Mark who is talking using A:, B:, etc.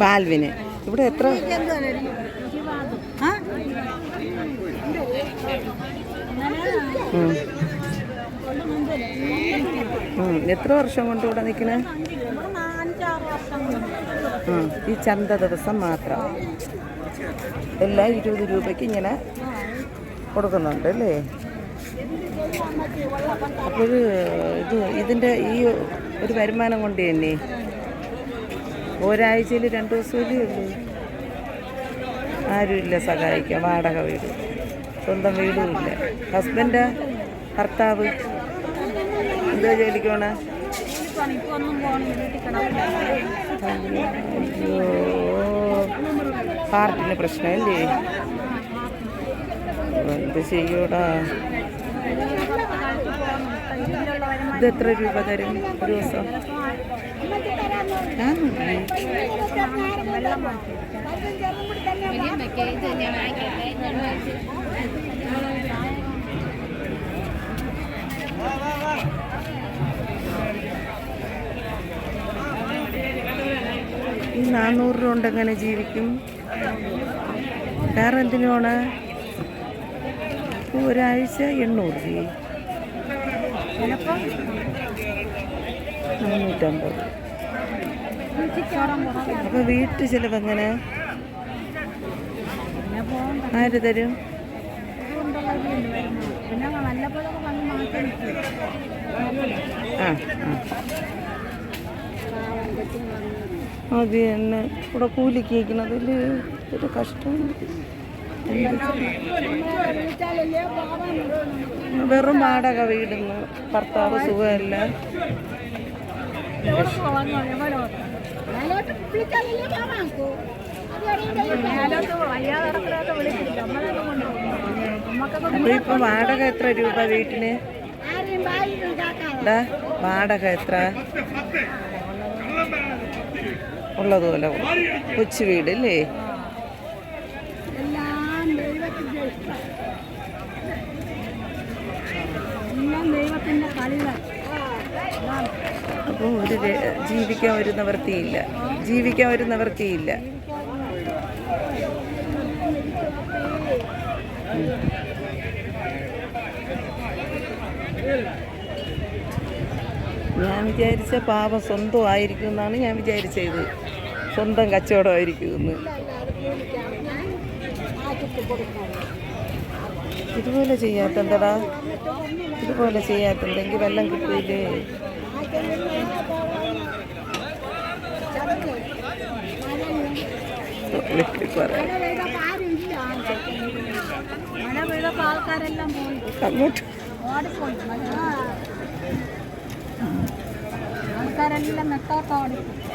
A: ബാൽവിന്. ഇവിടെ എത്ര? എത്ര വർഷം കൊണ്ട് ഇവിടെ നിൽക്കണേ? ഈ ചന്ത ദിവസം മാത്രം. എല്ലാം ഇരുപത് രൂപയ്ക്ക് ഇങ്ങനെ കൊടുക്കുന്നുണ്ട് അല്ലേ? അപ്പോൾ ഇത് ഇതിന്റെ ഈ ഒരു വരുമാനം കൊണ്ട് തന്നെ ഒരാഴ്ചയിൽ രണ്ട് ദിവസമല്ലേ ഉള്ളൂ. ആരുമില്ല സഹായിക്കാം വാടക വീട്. സ്വന്തം വീടും ഇല്ല. ഹസ്ബൻഡ്? ഭർത്താവ്? എന്തോ ജോലിക്ക് പോണേ? ഹാർട്ടിന് പ്രശ്നമല്ലേ? എന്ത് ചെയ്യൂടാ? ഇത് എത്ര രൂപ തരും ഒരു ദിവസം? നാനൂറ് രൂപ കൊണ്ട് എങ്ങനെ ജീവിക്കും? വേറെ എന്തിനാണ്? ഒരാഴ്ച എണ്ണൂറ് രൂപ. നാനൂറ്റമ്പത് അപ്പോൾ വീട്ടു ചിലവ് എങ്ങനെ? ആര് തരും? ആ അത് തന്നെ ഇവിടെ കൂലിക്ക് വയ്ക്കണതിൽ ഒരു കഷ്ടം.
B: വിളിച്ചാലല്ലേ പോകാൻ
A: വെറും വാടക വീടുന്നു. ഭർത്താവ് സുഖമല്ല. ഇപ്പൊ വാടക എത്ര രൂപ വീട്ടിന്? വാടക എത്ര? ഉള്ളതുപോലെ. കൊച്ചു വീട് അല്ലേ അപ്പോൾ ഒരു ജീവിക്കാൻ ഒരു നിവൃത്തിയില്ല ജീവിക്കാൻ ഒരു നിവൃത്തിയില്ല ഞാൻ വിചാരിച്ച പാപം സ്വന്തമായിരിക്കും എന്നാണ് ഞാൻ വിചാരിച്ചത്. സ്വന്തം കച്ചവടമായിരിക്കും എന്ന്. ഇതുപോലെ ചെയ്യാത്തെന്തടാ ഇതുപോലെ ചെയ്യാത്തെങ്കിൽ വെള്ളം
B: പെയ്തപ്പോൾ ആൾക്കാരെല്ലാം പോയി
A: അങ്ങോട്ട്.
B: ഓടിപ്പോയി മഴ ആൾക്കാരെല്ലാം നെട്ടോട്ട് ഓടിപ്പോയി